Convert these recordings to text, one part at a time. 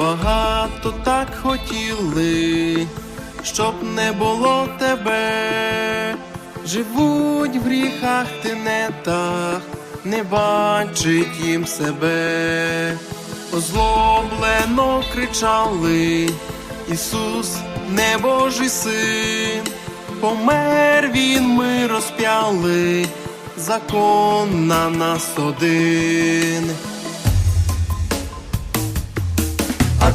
багато так хотіли, щоб не було тебе. Живуть в гріхах тенетах, не бачить їм себе. Озлоблено кричали, Ісус, не Божий син, помер він, ми розп'яли, закон на нас один.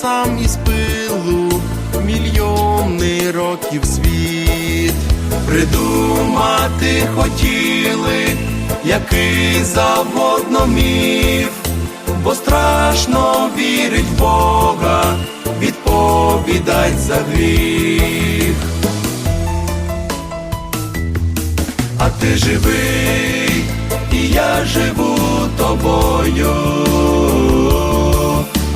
сам із пилу, мільйони років світ, придумати хотіли, який завгодно міф, бо страшно вірить в Бога, відповідать за гріх. а ти живий, і я живу тобою,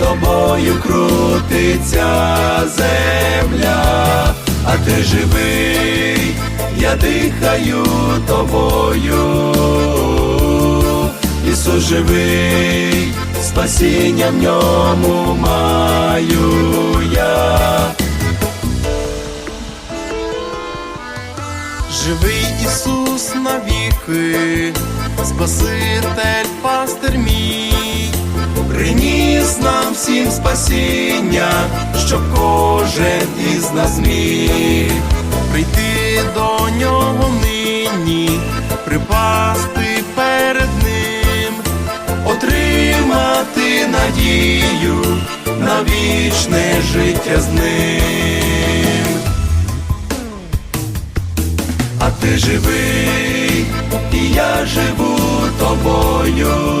тобою крутиться земля, а ти живий, я дихаю тобою, Ісус живий, спасіння в ньому маю я. Живий Ісус навіки, Спаситель, пастир мій, всім спасіння, щоб кожен із нас зміг прийти до нього нині, припасти перед ним, отримати надію на вічне життя з ним. А ти живий, і я живу тобою,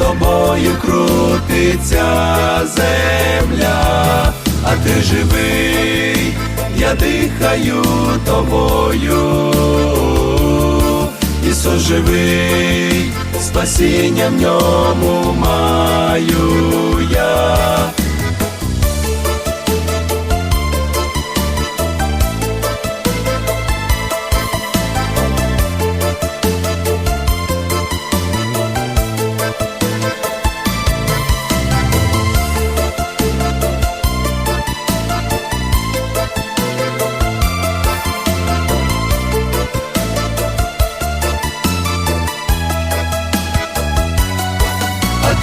тобою крутиться земля, а ти живий, я дихаю тобою, Ісус живий, спасіння в ньому маю я.